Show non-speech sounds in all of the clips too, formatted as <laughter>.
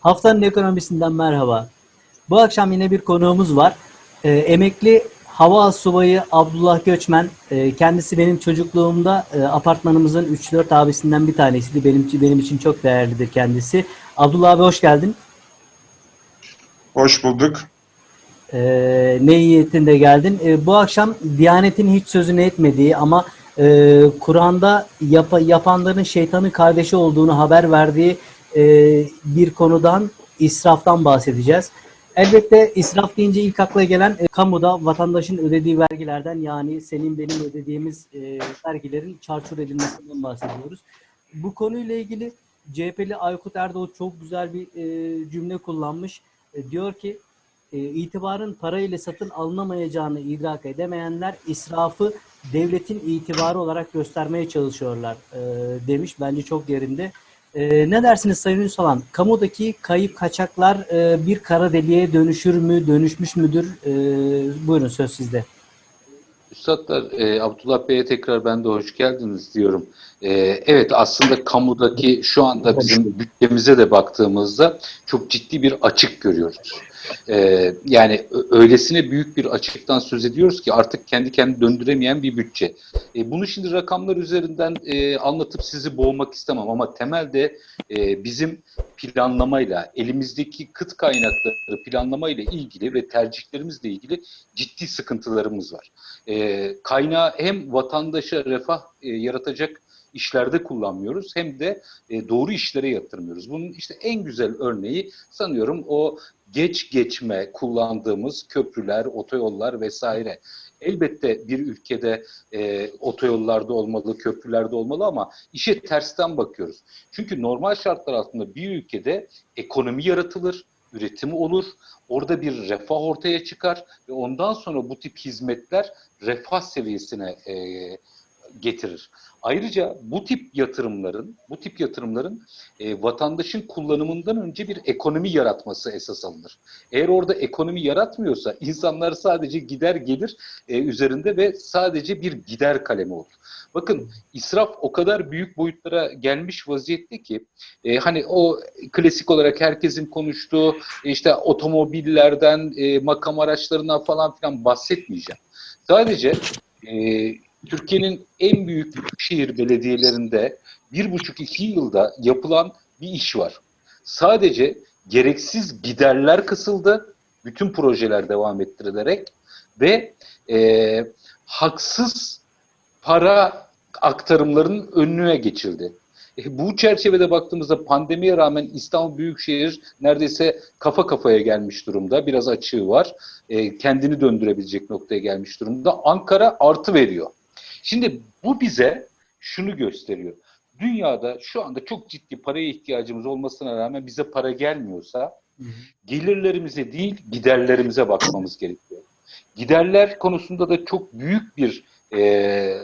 Haftanın ekonomisinden merhaba. Bu akşam yine bir konuğumuz var. Ee, emekli hava subayı Abdullah Göçmen. Ee, kendisi benim çocukluğumda e, apartmanımızın 3-4 abisinden bir tanesiydi. Benim, benim için çok değerlidir kendisi. Abdullah abi hoş geldin. Hoş bulduk. Ee, ne niyetinde geldin. Ee, bu akşam Diyanet'in hiç sözünü etmediği ama e, Kur'an'da yap- yapanların şeytanın kardeşi olduğunu haber verdiği e, bir konudan israftan bahsedeceğiz. Elbette israf deyince ilk akla gelen e, kamuda vatandaşın ödediği vergilerden yani senin benim ödediğimiz e, vergilerin çarçur edilmesinden bahsediyoruz. Bu konuyla ilgili CHP'li Aykut Erdoğan çok güzel bir e, cümle kullanmış. E, diyor ki e, itibarın parayla satın alınamayacağını idrak edemeyenler israfı devletin itibarı olarak göstermeye çalışıyorlar e, demiş. Bence çok yerinde. E, ne dersiniz Sayın Ünsalan? Kamudaki kayıp kaçaklar e, bir kara deliğe dönüşür mü, dönüşmüş müdür? E, buyurun söz sizde. Üstadlar, e, Abdullah Bey'e tekrar ben de hoş geldiniz diyorum. E, evet aslında kamudaki şu anda bizim bütçemize de baktığımızda çok ciddi bir açık görüyoruz. E, yani öylesine büyük bir açıktan söz ediyoruz ki artık kendi kendini döndüremeyen bir bütçe. E, bunu şimdi rakamlar üzerinden e, anlatıp sizi boğmak istemem ama temelde e, bizim planlamayla, elimizdeki kıt kaynakları planlamayla ilgili ve tercihlerimizle ilgili ciddi sıkıntılarımız var e, kaynağı hem vatandaşa refah e, yaratacak işlerde kullanmıyoruz hem de e, doğru işlere yatırmıyoruz. Bunun işte en güzel örneği sanıyorum o geç geçme kullandığımız köprüler, otoyollar vesaire. Elbette bir ülkede e, otoyollarda olmalı, köprülerde olmalı ama işe tersten bakıyoruz. Çünkü normal şartlar altında bir ülkede ekonomi yaratılır, üretimi olur, orada bir refah ortaya çıkar ve ondan sonra bu tip hizmetler refah seviyesine e, getirir. Ayrıca bu tip yatırımların, bu tip yatırımların e, vatandaşın kullanımından önce bir ekonomi yaratması esas alınır. Eğer orada ekonomi yaratmıyorsa insanlar sadece gider gelir e, üzerinde ve sadece bir gider kalemi olur. Bakın israf o kadar büyük boyutlara gelmiş vaziyette ki e, hani o klasik olarak herkesin konuştuğu e, işte otomobillerden e, makam araçlarından falan filan bahsetmeyeceğim. Sadece e, Türkiye'nin en büyük şehir belediyelerinde bir buçuk iki yılda yapılan bir iş var. Sadece gereksiz giderler kısıldı, bütün projeler devam ettirilerek ve e, haksız para aktarımlarının önüne geçildi. E, bu çerçevede baktığımızda pandemiye rağmen İstanbul Büyükşehir neredeyse kafa kafaya gelmiş durumda. Biraz açığı var. E, kendini döndürebilecek noktaya gelmiş durumda. Ankara artı veriyor. Şimdi bu bize şunu gösteriyor. Dünyada şu anda çok ciddi paraya ihtiyacımız olmasına rağmen bize para gelmiyorsa gelirlerimize değil giderlerimize bakmamız gerekiyor. Giderler konusunda da çok büyük bir e,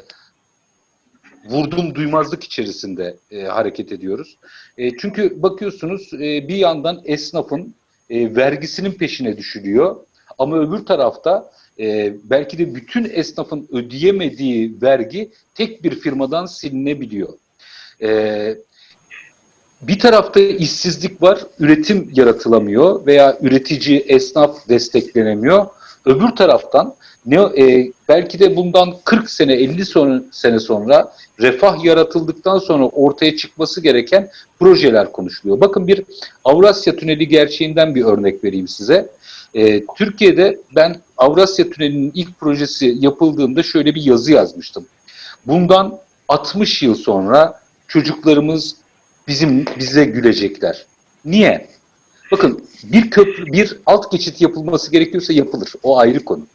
vurdum duymazlık içerisinde e, hareket ediyoruz. E, çünkü bakıyorsunuz e, bir yandan esnafın e, vergisinin peşine düşülüyor ama öbür tarafta e, belki de bütün esnafın ödeyemediği vergi tek bir firmadan silinebiliyor. E, bir tarafta işsizlik var, üretim yaratılamıyor veya üretici, esnaf desteklenemiyor. Öbür taraftan ne e, belki de bundan 40 sene, 50 sonra, sene sonra refah yaratıldıktan sonra ortaya çıkması gereken projeler konuşuluyor. Bakın bir Avrasya Tüneli gerçeğinden bir örnek vereyim size. E, Türkiye'de ben Avrasya Tüneli'nin ilk projesi yapıldığında şöyle bir yazı yazmıştım. Bundan 60 yıl sonra çocuklarımız bizim bize gülecekler. Niye? Bakın bir köprü, bir alt geçit yapılması gerekiyorsa yapılır. O ayrı konu.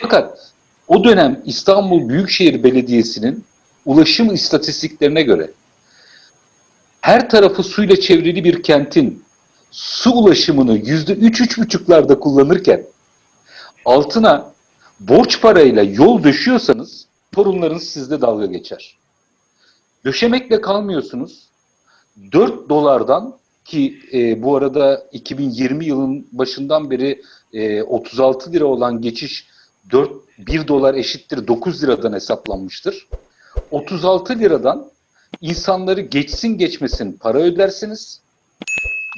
Fakat o dönem İstanbul Büyükşehir Belediyesi'nin ulaşım istatistiklerine göre her tarafı suyla çevrili bir kentin su ulaşımını yüzde üç, üç buçuklarda kullanırken altına borç parayla yol döşüyorsanız torunlarınız sizde dalga geçer. Döşemekle kalmıyorsunuz. 4 dolardan ki e, bu arada 2020 yılın başından beri e, 36 lira olan geçiş 4 1 dolar eşittir 9 liradan hesaplanmıştır. 36 liradan insanları geçsin geçmesin para ödersiniz.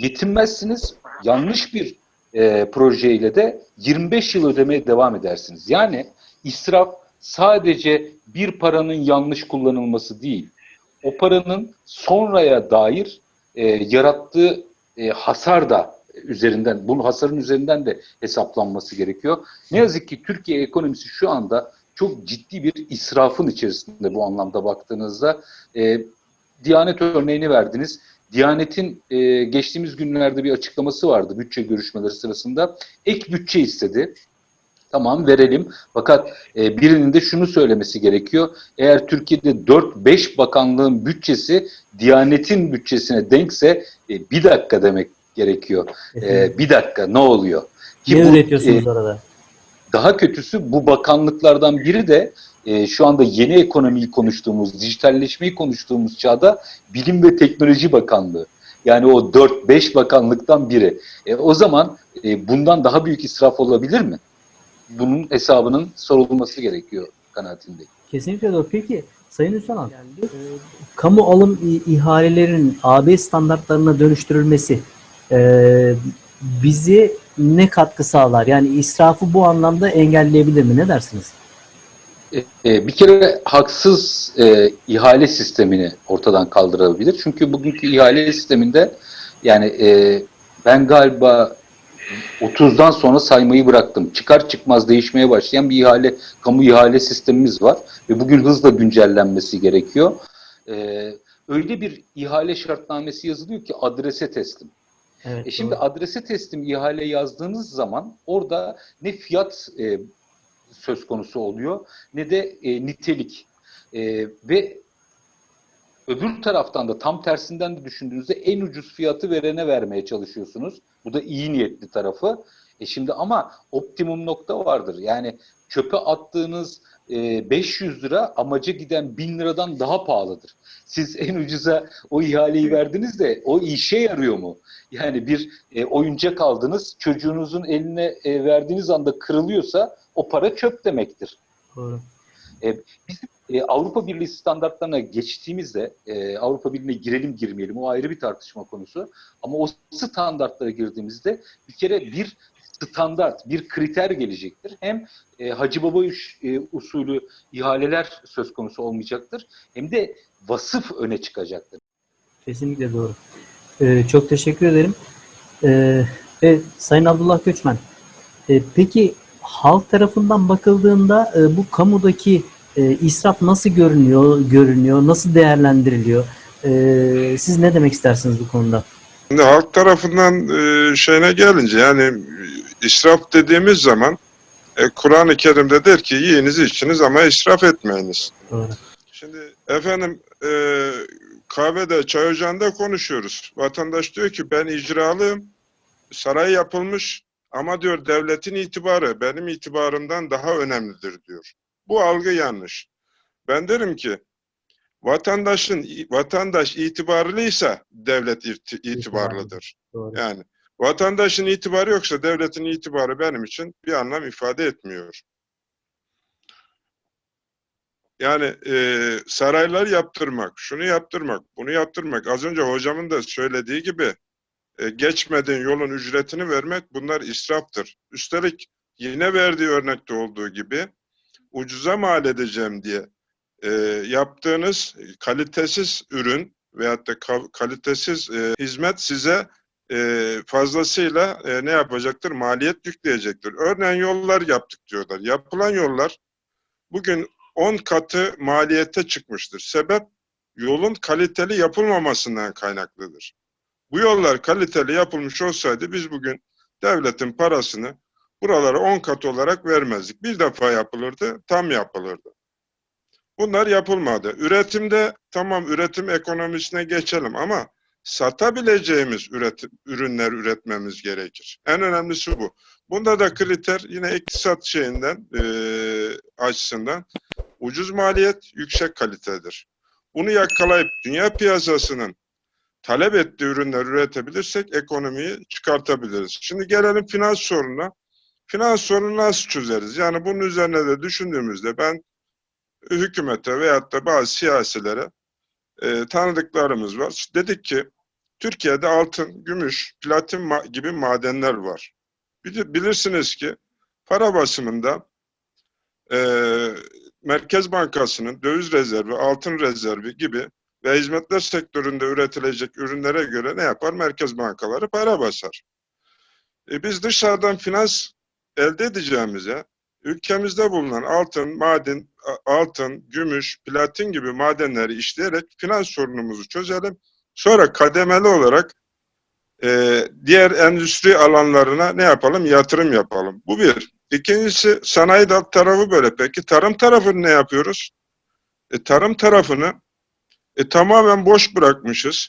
yetinmezsiniz. Yanlış bir e, projeyle de 25 yıl ödemeye devam edersiniz. Yani israf sadece bir paranın yanlış kullanılması değil. O paranın sonraya dair e, yarattığı e, hasar da üzerinden, bu hasarın üzerinden de hesaplanması gerekiyor. Ne yazık ki Türkiye ekonomisi şu anda çok ciddi bir israfın içerisinde bu anlamda baktığınızda. E, Diyanet örneğini verdiniz. Diyanet'in e, geçtiğimiz günlerde bir açıklaması vardı bütçe görüşmeleri sırasında. Ek bütçe istedi. Tamam verelim. Fakat e, birinin de şunu söylemesi gerekiyor. Eğer Türkiye'de 4-5 bakanlığın bütçesi Diyanet'in bütçesine denkse e, bir dakika demek gerekiyor. E, bir dakika ne oluyor? Ki ne bu, üretiyorsunuz e, orada? daha kötüsü bu bakanlıklardan biri de e, şu anda yeni ekonomiyi konuştuğumuz, dijitalleşmeyi konuştuğumuz çağda Bilim ve Teknoloji Bakanlığı. Yani o 4-5 bakanlıktan biri. E, o zaman e, bundan daha büyük israf olabilir mi? Bunun hesabının sorulması gerekiyor kanaatindeyim. Kesinlikle doğru. Peki Sayın Üstalan, e, kamu alım ihalelerinin AB standartlarına dönüştürülmesi e, bizi ne katkı sağlar? Yani israfı bu anlamda engelleyebilir mi? Ne dersiniz? E, e, bir kere haksız e, ihale sistemini ortadan kaldırabilir. Çünkü bugünkü ihale sisteminde yani e, ben galiba 30'dan sonra saymayı bıraktım. Çıkar çıkmaz değişmeye başlayan bir ihale, kamu ihale sistemimiz var ve bugün hızla güncellenmesi gerekiyor. E, öyle bir ihale şartnamesi yazılıyor ki adrese teslim. Evet. E şimdi doğru. adrese teslim ihale yazdığınız zaman orada ne fiyat e, söz konusu oluyor ne de e, nitelik. E, ve öbür taraftan da tam tersinden de düşündüğünüzde en ucuz fiyatı verene vermeye çalışıyorsunuz. Bu da iyi niyetli tarafı. E şimdi ama optimum nokta vardır. Yani çöpe attığınız e, 500 lira amaca giden 1000 liradan daha pahalıdır. Siz <laughs> en ucuza o ihaleyi verdiniz de o işe yarıyor mu? Yani bir e, oyuncak aldınız, çocuğunuzun eline e, verdiğiniz anda kırılıyorsa o para çöp demektir. Doğru. Bizim e, Avrupa Birliği standartlarına geçtiğimizde e, Avrupa Birliği'ne girelim girmeyelim o ayrı bir tartışma konusu. Ama o standartlara girdiğimizde bir kere bir standart, bir kriter gelecektir. Hem e, Hacı Baba üç, e, usulü ihaleler söz konusu olmayacaktır. Hem de vasıf öne çıkacaktır. Kesinlikle doğru. Ee, çok teşekkür ederim. Ee, evet, Sayın Abdullah Göçmen. Ee, peki halk tarafından bakıldığında e, bu kamudaki e, israf nasıl görünüyor, görünüyor, nasıl değerlendiriliyor? Ee, siz ne demek istersiniz bu konuda? Şimdi halk tarafından e, şeyine gelince yani e, israf dediğimiz zaman e, Kur'an-ı Kerim'de der ki yiyiniz içiniz ama israf etmeyiniz. Doğru. Şimdi efendim e, kahvede çay ocağında konuşuyoruz. Vatandaş diyor ki ben icralıyım. Saray yapılmış ama diyor devletin itibarı benim itibarımdan daha önemlidir diyor. Bu algı yanlış. Ben derim ki vatandaşın vatandaş itibarlıysa devlet itibarlıdır. Doğru. Yani vatandaşın itibarı yoksa devletin itibarı benim için bir anlam ifade etmiyor. Yani e, saraylar yaptırmak, şunu yaptırmak, bunu yaptırmak. Az önce hocamın da söylediği gibi e, geçmediğin yolun ücretini vermek bunlar israftır. Üstelik yine verdiği örnekte olduğu gibi ucuza mal edeceğim diye e, yaptığınız kalitesiz ürün veyahut da ka- kalitesiz e, hizmet size e, fazlasıyla e, ne yapacaktır? Maliyet yükleyecektir. Örneğin yollar yaptık diyorlar. Yapılan yollar bugün 10 katı maliyete çıkmıştır. Sebep yolun kaliteli yapılmamasından kaynaklıdır. Bu yollar kaliteli yapılmış olsaydı biz bugün devletin parasını buralara 10 kat olarak vermezdik. Bir defa yapılırdı, tam yapılırdı. Bunlar yapılmadı. Üretimde tamam üretim ekonomisine geçelim ama satabileceğimiz üretim, ürünler üretmemiz gerekir. En önemlisi bu. Bunda da kriter yine iktisat şeyinden e, açısından ucuz maliyet, yüksek kalitedir. Bunu yakalayıp dünya piyasasının talep ettiği ürünler üretebilirsek ekonomiyi çıkartabiliriz. Şimdi gelelim finans sorununa. Finans sorunu nasıl çözeriz? Yani bunun üzerine de düşündüğümüzde ben hükümete veyahut da bazı siyasilere e, tanıdıklarımız var. Dedik ki Türkiye'de altın, gümüş, platin ma- gibi madenler var. Bilirsiniz ki para basımında eee, Merkez Bankası'nın döviz rezervi, altın rezervi gibi ve hizmetler sektöründe üretilecek ürünlere göre ne yapar? Merkez bankaları para basar. E biz dışarıdan finans elde edeceğimize ülkemizde bulunan altın, maden, altın, gümüş, platin gibi madenleri işleyerek finans sorunumuzu çözelim. Sonra kademeli olarak e, diğer endüstri alanlarına ne yapalım? Yatırım yapalım. Bu bir. İkincisi sanayi da tarafı böyle. Peki tarım tarafını ne yapıyoruz? E, tarım tarafını e, tamamen boş bırakmışız.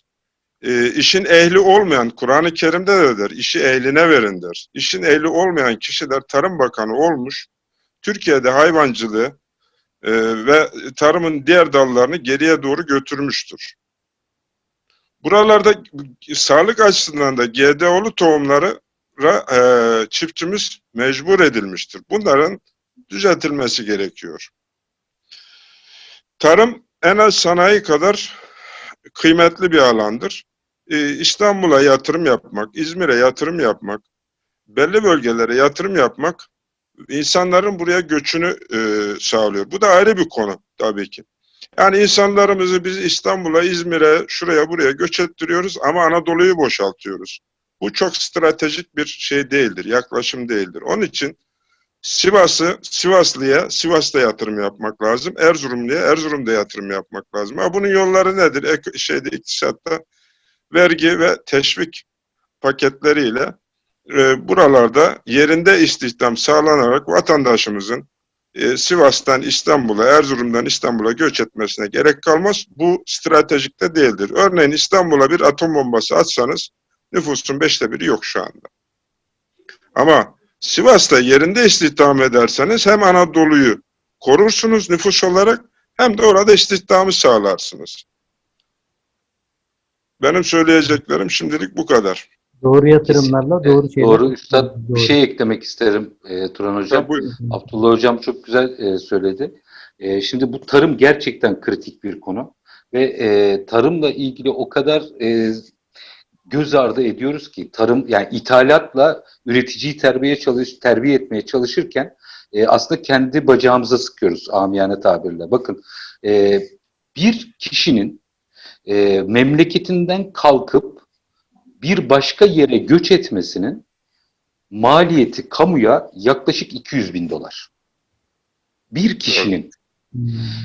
E, işin ehli olmayan, Kur'an-ı Kerim'de de der, işi ehline verin der. İşin ehli olmayan kişiler Tarım Bakanı olmuş. Türkiye'de hayvancılığı e, ve tarımın diğer dallarını geriye doğru götürmüştür. Buralarda sağlık açısından da GDO'lu tohumları e, çiftçimiz mecbur edilmiştir. Bunların düzeltilmesi gerekiyor. Tarım en az sanayi kadar kıymetli bir alandır. Ee, İstanbul'a yatırım yapmak, İzmir'e yatırım yapmak, belli bölgelere yatırım yapmak insanların buraya göçünü e, sağlıyor. Bu da ayrı bir konu tabii ki. Yani insanlarımızı biz İstanbul'a, İzmir'e, şuraya buraya göç ettiriyoruz ama Anadolu'yu boşaltıyoruz. Bu çok stratejik bir şey değildir, yaklaşım değildir. Onun için Sivas'ı, Sivaslı'ya Sivas'ta yatırım yapmak lazım. Erzurumlu'ya Erzurum'da yatırım yapmak lazım. Ha, bunun yolları nedir? Ek, şeyde iktisatta vergi ve teşvik paketleriyle e, buralarda yerinde istihdam sağlanarak vatandaşımızın e, Sivas'tan İstanbul'a, Erzurum'dan İstanbul'a göç etmesine gerek kalmaz. Bu stratejik de değildir. Örneğin İstanbul'a bir atom bombası atsanız nüfusun beşte biri yok şu anda. Ama Sivas'ta yerinde istihdam ederseniz hem Anadolu'yu korursunuz nüfus olarak hem de orada istihdamı sağlarsınız. Benim söyleyeceklerim şimdilik bu kadar. Doğru yatırımlarla doğru şeyler. Doğru Üstad bir Doğru. şey eklemek isterim e, Turan Hocam. Ya Abdullah Hocam çok güzel e, söyledi. E, şimdi bu tarım gerçekten kritik bir konu ve e, tarımla ilgili o kadar e, göz ardı ediyoruz ki tarım yani ithalatla üreticiyi terbiye çalış terbiye etmeye çalışırken e, aslında kendi bacağımıza sıkıyoruz amiyane tabirle. Bakın e, bir kişinin e, memleketinden kalkıp bir başka yere göç etmesinin maliyeti kamuya yaklaşık 200 bin dolar. Bir kişinin. Hmm.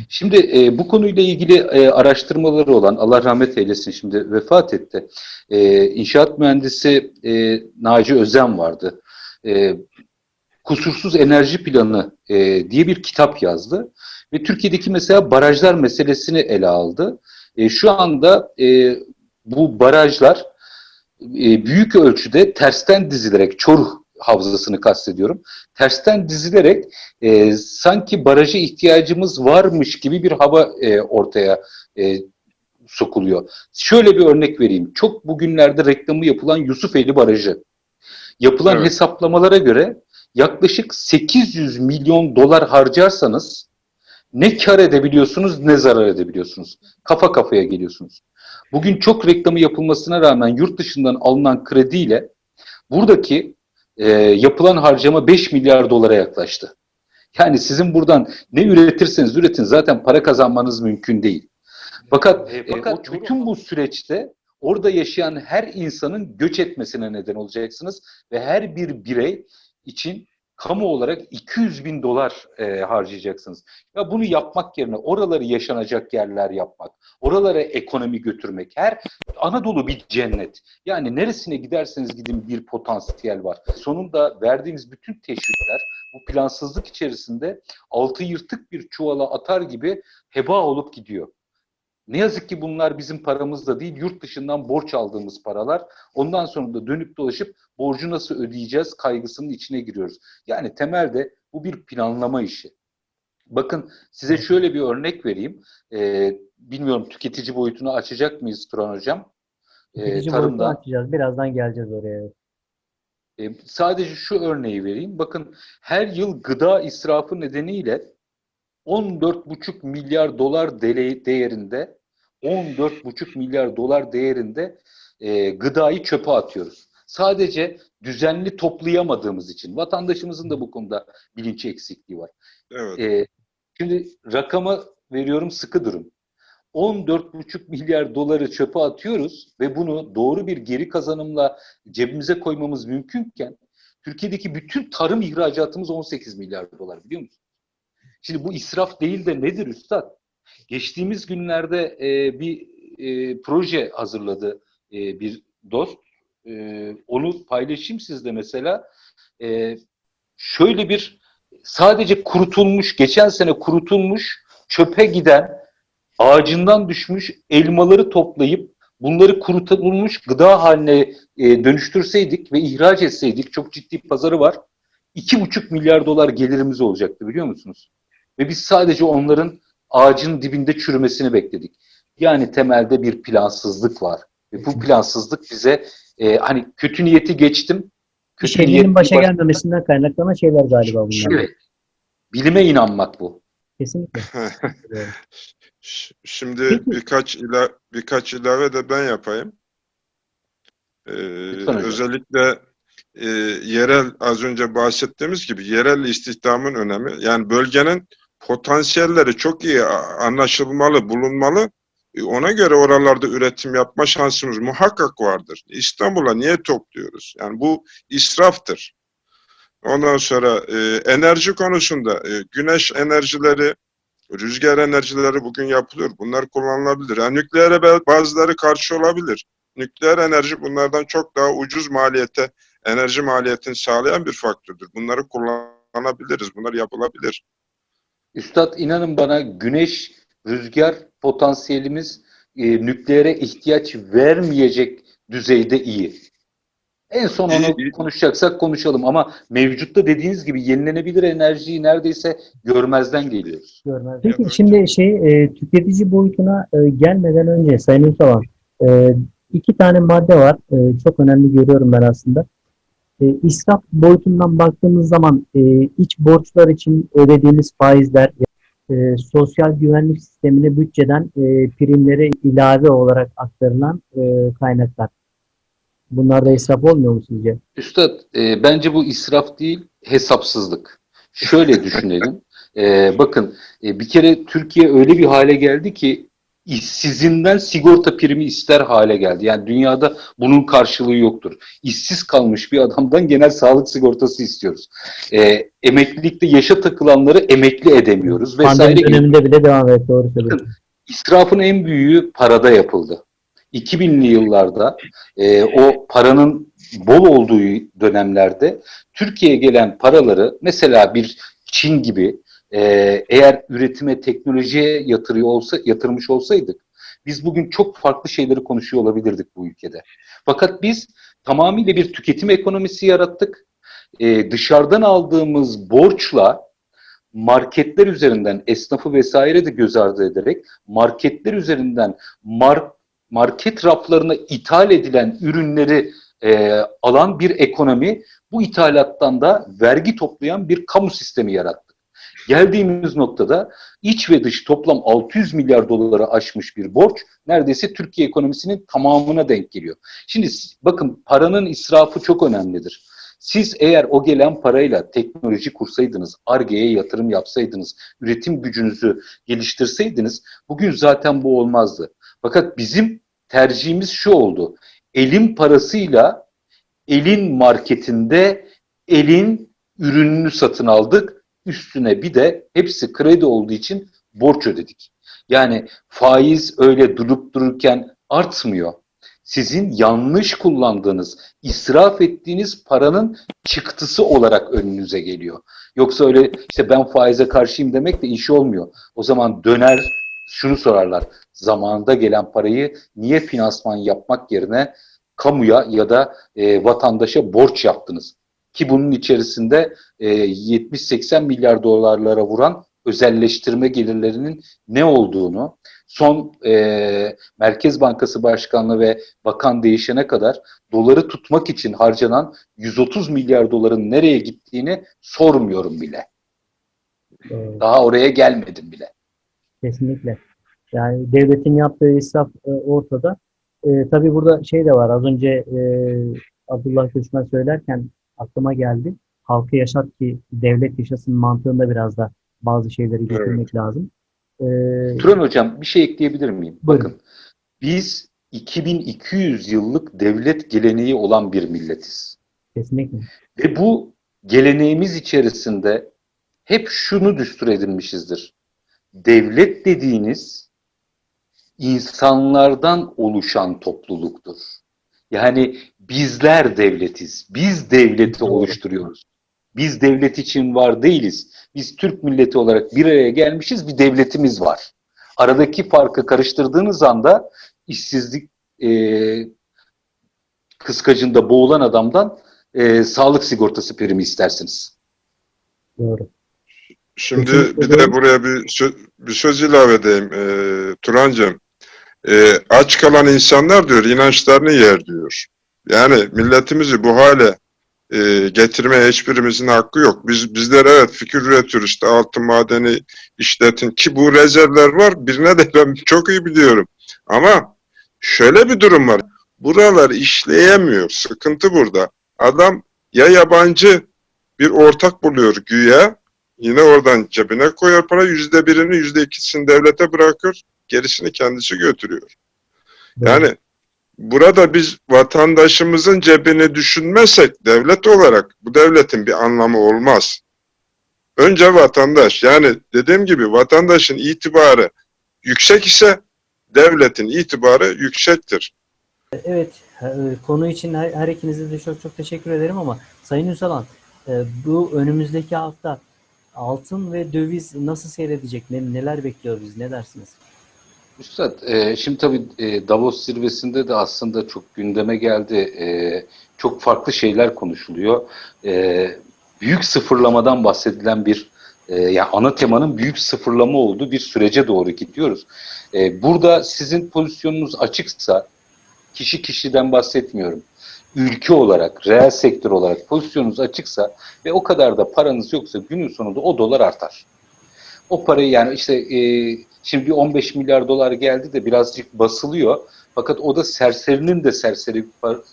Şimdi e, bu konuyla ilgili e, araştırmaları olan, Allah rahmet eylesin şimdi vefat etti. E, inşaat mühendisi e, Naci Özen vardı. E, Kusursuz Enerji Planı e, diye bir kitap yazdı. Ve Türkiye'deki mesela barajlar meselesini ele aldı. E, şu anda e, bu barajlar e, büyük ölçüde tersten dizilerek, Çoruh havzasını kastediyorum, tersten dizilerek e, sanki baraja ihtiyacımız varmış gibi bir hava e, ortaya e, sokuluyor. Şöyle bir örnek vereyim. Çok bugünlerde reklamı yapılan Yusufeli Barajı. Yapılan Evet. hesaplamalara göre yaklaşık 800 milyon dolar harcarsanız ne kar edebiliyorsunuz ne zarar edebiliyorsunuz. Kafa kafaya geliyorsunuz. Bugün çok reklamı yapılmasına rağmen yurt dışından alınan krediyle buradaki e, yapılan harcama 5 milyar dolara yaklaştı. Yani sizin buradan ne üretirseniz üretin zaten para kazanmanız mümkün değil. Fakat, e, fakat bütün bu süreçte orada yaşayan her insanın göç etmesine neden olacaksınız ve her bir birey için kamu olarak 200 bin dolar e, harcayacaksınız. Ya bunu yapmak yerine oraları yaşanacak yerler yapmak, oralara ekonomi götürmek, her Anadolu bir cennet. Yani neresine giderseniz gidin bir potansiyel var. Sonunda verdiğimiz bütün teşvikler bu plansızlık içerisinde altı yırtık bir çuvala atar gibi heba olup gidiyor. Ne yazık ki bunlar bizim paramız da değil, yurt dışından borç aldığımız paralar. Ondan sonra da dönüp dolaşıp borcu nasıl ödeyeceğiz kaygısının içine giriyoruz. Yani temelde bu bir planlama işi. Bakın size şöyle bir örnek vereyim. Ee, bilmiyorum tüketici boyutunu açacak mıyız Turan Hocam? Ee, Tüketici tarımda- boyutunu açacağız. Birazdan geleceğiz oraya. E, sadece şu örneği vereyim. Bakın her yıl gıda israfı nedeniyle 14,5 milyar dolar değerinde 14,5 milyar dolar değerinde e, gıdayı çöpe atıyoruz. Sadece düzenli toplayamadığımız için. Vatandaşımızın da bu konuda bilinç eksikliği var. Evet. Ee, şimdi rakamı veriyorum sıkı durun. 14,5 milyar doları çöpe atıyoruz ve bunu doğru bir geri kazanımla cebimize koymamız mümkünken Türkiye'deki bütün tarım ihracatımız 18 milyar dolar biliyor musunuz? Şimdi bu israf değil de nedir üstad? Geçtiğimiz günlerde e, bir e, proje hazırladı e, bir dost. E, onu paylaşayım sizle mesela. E, şöyle bir sadece kurutulmuş, geçen sene kurutulmuş, çöpe giden, ağacından düşmüş elmaları toplayıp bunları kurutulmuş gıda haline e, dönüştürseydik ve ihraç etseydik, çok ciddi pazarı var. 2,5 milyar dolar gelirimiz olacaktı biliyor musunuz? Ve biz sadece onların ağacın dibinde çürümesini bekledik. Yani temelde bir plansızlık var. Ve bu plansızlık bize e, hani kötü niyeti geçtim. Kötü niyetli başa baş- gelmemesinden kaynaklanan şeyler galiba bunlar. Evet. Bilime inanmak bu. Kesinlikle. <laughs> Şimdi Peki. birkaç ila birkaç ilave de ben yapayım. Ee, Lütfen özellikle e, yerel az önce bahsettiğimiz gibi yerel istihdamın önemi. Yani bölgenin potansiyelleri çok iyi anlaşılmalı, bulunmalı. E, Ona göre oralarda üretim yapma şansımız muhakkak vardır. İstanbul'a niye topluyoruz? Yani bu israftır. Ondan sonra e, enerji konusunda e, güneş enerjileri, rüzgar enerjileri bugün yapılıyor. Bunlar kullanılabilir. Yani nükleere bazıları karşı olabilir. Nükleer enerji bunlardan çok daha ucuz maliyete, enerji maliyetini sağlayan bir faktördür. Bunları kullanabiliriz. Bunlar yapılabilir. Üstad inanın bana güneş, rüzgar potansiyelimiz e, nükleere ihtiyaç vermeyecek düzeyde iyi. En son onu konuşacaksak konuşalım ama mevcutta dediğiniz gibi yenilenebilir enerjiyi neredeyse görmezden geliyoruz. Görmez. Peki önce- şimdi şey e, tüketici boyutuna e, gelmeden önce Sayın Ünsalan e, iki tane madde var. E, çok önemli görüyorum ben aslında. E, israf boyutundan baktığımız zaman e, iç borçlar için ödediğimiz faizler, e, sosyal güvenlik sistemine bütçeden e, primlere ilave olarak aktarılan e, kaynaklar. Bunlar da israf olmuyor mu sizce? Üstad e, bence bu israf değil hesapsızlık. Şöyle düşünelim. <laughs> E, bakın e, bir kere Türkiye öyle bir hale geldi ki işsizinden sigorta primi ister hale geldi. Yani dünyada bunun karşılığı yoktur. İşsiz kalmış bir adamdan genel sağlık sigortası istiyoruz. E, emeklilikte yaşa takılanları emekli edemiyoruz vesaire. Pandemi gibi. döneminde bile devam et. Doğru söylüyorsun. İsrafın en büyüğü parada yapıldı. 2000'li yıllarda e, o paranın bol olduğu dönemlerde Türkiye'ye gelen paraları mesela bir Çin gibi e, eğer üretime, teknolojiye yatırıyor olsa, yatırmış olsaydık biz bugün çok farklı şeyleri konuşuyor olabilirdik bu ülkede. Fakat biz tamamıyla bir tüketim ekonomisi yarattık. E, dışarıdan aldığımız borçla marketler üzerinden esnafı vesaire de göz ardı ederek marketler üzerinden mar- market raflarına ithal edilen ürünleri e, alan bir ekonomi bu ithalattan da vergi toplayan bir kamu sistemi yarattık. Geldiğimiz noktada iç ve dış toplam 600 milyar doları aşmış bir borç neredeyse Türkiye ekonomisinin tamamına denk geliyor. Şimdi bakın paranın israfı çok önemlidir. Siz eğer o gelen parayla teknoloji kursaydınız, ARGE'ye yatırım yapsaydınız, üretim gücünüzü geliştirseydiniz bugün zaten bu olmazdı. Fakat bizim tercihimiz şu oldu. Elin parasıyla elin marketinde elin ürününü satın aldık. Üstüne bir de hepsi kredi olduğu için borç ödedik. Yani faiz öyle durup dururken artmıyor. Sizin yanlış kullandığınız, israf ettiğiniz paranın çıktısı olarak önünüze geliyor. Yoksa öyle işte ben faize karşıyım demek de iş olmuyor. O zaman döner şunu sorarlar. Zamanında gelen parayı niye finansman yapmak yerine kamuya ya da e, vatandaşa borç yaptınız? Ki bunun içerisinde e, 70-80 milyar dolarlara vuran özelleştirme gelirlerinin ne olduğunu, son e, Merkez Bankası Başkanlığı ve bakan değişene kadar doları tutmak için harcanan 130 milyar doların nereye gittiğini sormuyorum bile. Ee, Daha oraya gelmedim bile. Kesinlikle. Yani devletin yaptığı israf e, ortada. E, tabii burada şey de var. Az önce e, Abdullah Göçmen söylerken aklıma geldi. Halkı yaşat ki devlet yaşasın mantığında biraz da bazı şeyleri getirmek lazım. E, Turan Hocam bir şey ekleyebilir miyim? Buyurun. Bakın biz 2200 yıllık devlet geleneği olan bir milletiz. kesinlikle. Ve bu geleneğimiz içerisinde hep şunu düstur edinmişizdir. Devlet dediğiniz insanlardan oluşan topluluktur. Yani bizler devletiz. Biz devleti oluşturuyoruz. Biz devlet için var değiliz. Biz Türk milleti olarak bir araya gelmişiz, bir devletimiz var. Aradaki farkı karıştırdığınız anda işsizlik e, kıskacında boğulan adamdan e, sağlık sigortası primi istersiniz. Doğru. Şimdi bir de buraya bir, söz, bir söz ilave edeyim e, Turancığım. E, aç kalan insanlar diyor inançlarını yer diyor. Yani milletimizi bu hale e, getirmeye hiçbirimizin hakkı yok. Biz bizler evet fikir üretiyoruz işte altın madeni işletin ki bu rezervler var birine de ben çok iyi biliyorum. Ama şöyle bir durum var. Buralar işleyemiyor. Sıkıntı burada. Adam ya yabancı bir ortak buluyor güya Yine oradan cebine koyar para. Yüzde birini, yüzde ikisini devlete bırakır. Gerisini kendisi götürüyor. Yani burada biz vatandaşımızın cebini düşünmezsek devlet olarak bu devletin bir anlamı olmaz. Önce vatandaş. Yani dediğim gibi vatandaşın itibarı yüksek ise devletin itibarı yüksektir. Evet, e, konu için her, her ikinize de çok çok teşekkür ederim ama Sayın Üsalan, e, bu önümüzdeki hafta altın ve döviz nasıl seyredecek? Ne, neler bekliyor biz? Ne dersiniz? Üstad, e, şimdi tabii e, Davos zirvesinde de aslında çok gündeme geldi. E, çok farklı şeyler konuşuluyor. E, büyük sıfırlamadan bahsedilen bir, e, yani ana temanın büyük sıfırlama olduğu bir sürece doğru gidiyoruz. E, burada sizin pozisyonunuz açıksa, kişi kişiden bahsetmiyorum. Ülke olarak, reel sektör olarak pozisyonunuz açıksa ve o kadar da paranız yoksa günün sonunda o dolar artar. O parayı yani işte e, şimdi bir 15 milyar dolar geldi de birazcık basılıyor. Fakat o da serserinin de serseri bir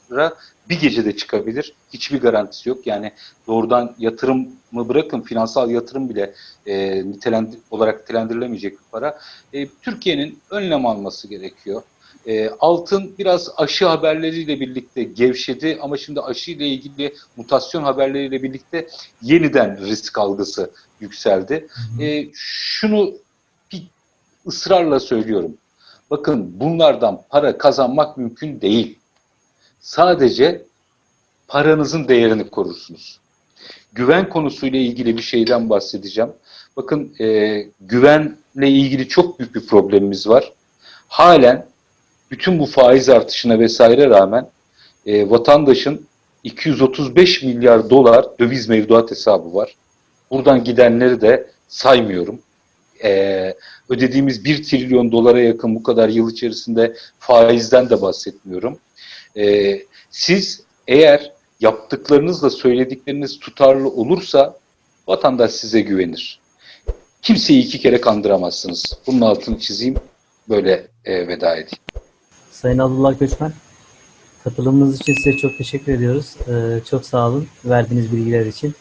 para bir gecede çıkabilir. Hiçbir garantisi yok. Yani doğrudan yatırım mı bırakın finansal yatırım bile e, nitelendir, olarak nitelendirilemeyecek bir para. E, Türkiye'nin önlem alması gerekiyor. E, altın biraz aşı haberleriyle birlikte gevşedi ama şimdi aşı ile ilgili mutasyon haberleriyle birlikte yeniden risk algısı yükseldi. E, şunu bir ısrarla söylüyorum. Bakın bunlardan para kazanmak mümkün değil. Sadece paranızın değerini korursunuz. Güven konusuyla ilgili bir şeyden bahsedeceğim. Bakın e, güvenle ilgili çok büyük bir problemimiz var. Halen bütün bu faiz artışına vesaire rağmen e, vatandaşın 235 milyar dolar döviz mevduat hesabı var. Buradan gidenleri de saymıyorum. Ee, ödediğimiz 1 trilyon dolara yakın bu kadar yıl içerisinde faizden de bahsetmiyorum. Ee, siz eğer yaptıklarınızla söyledikleriniz tutarlı olursa vatandaş size güvenir. Kimseyi iki kere kandıramazsınız. Bunun altını çizeyim, böyle e, veda edeyim. Sayın Abdullah Göçmen, katılımınız için size çok teşekkür ediyoruz. E, çok sağ olun verdiğiniz bilgiler için.